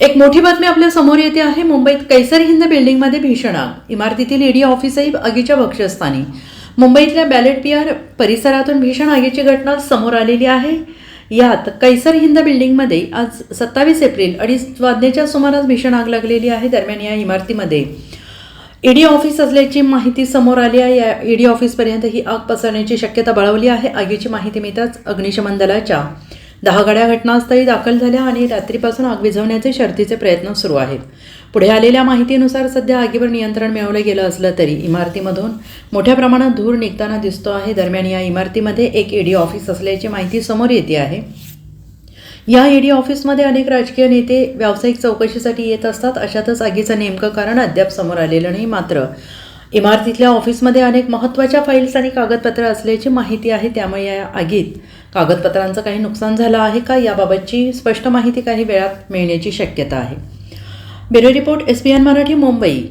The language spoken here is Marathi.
एक मोठी बातमी आपल्यासमोर येते आहे. मुंबईत कैसर हिंद बिल्डिंगमध्ये भीषण आग. इमारतीतील ईडी ऑफिसही आगीच्या बक्षस्थानी मुंबईतल्या बॅलेट पियर परिसरातून भीषण आगीची घटना समोर आलेली आहे. यात कैसर हिंद बिल्डिंगमध्ये आज सत्तावीस एप्रिल अडीच वाजण्याच्या सुमारास भीषण आग लागलेली आहे दरम्यान या इमारतीमध्ये. ईडी ऑफिस असल्याची माहिती समोर आली आहे. या ईडी ऑफिसपर्यंत ही आग पसरण्याची शक्यता बळवली आहे. आगीची माहिती मिळताच अग्निशमन दलाच्या दहा गाड्या घटनास्थळी दाखल झाल्या आणि रात्रीपासून आग विझवण्याचे शर्तीचे प्रयत्न सुरू आहेत. पुढे आलेल्या माहितीनुसार सध्या आगीवर नियंत्रण मिळवलं गेलं असलं तरी इमारतीमधून मोठ्या प्रमाणात धूर निघताना दिसतो आहे. दरम्यान या इमारतीमध्ये एक ईडी ऑफिस असल्याची माहिती समोर येते आहे. या ईडी ऑफिसमध्ये अनेक राजकीय नेते व्यावसायिक चौकशीसाठी येत असतात. अशातच आगीचं नेमकं कारण अद्याप समोर आलेलं नाही. मात्र इमारतीतल्या ऑफिसमध्ये अनेक महत्त्वाच्या फाईल्स आणि कागदपत्र असल्याची माहिती आहे त्यामुळे या आगीत. कागदपत्रांचं काही नुकसान झालं आहे का याबाबतची स्पष्ट माहिती काही वेळात मिळण्याची शक्यता आहे. Bureau report S P N Marathi Mumbai.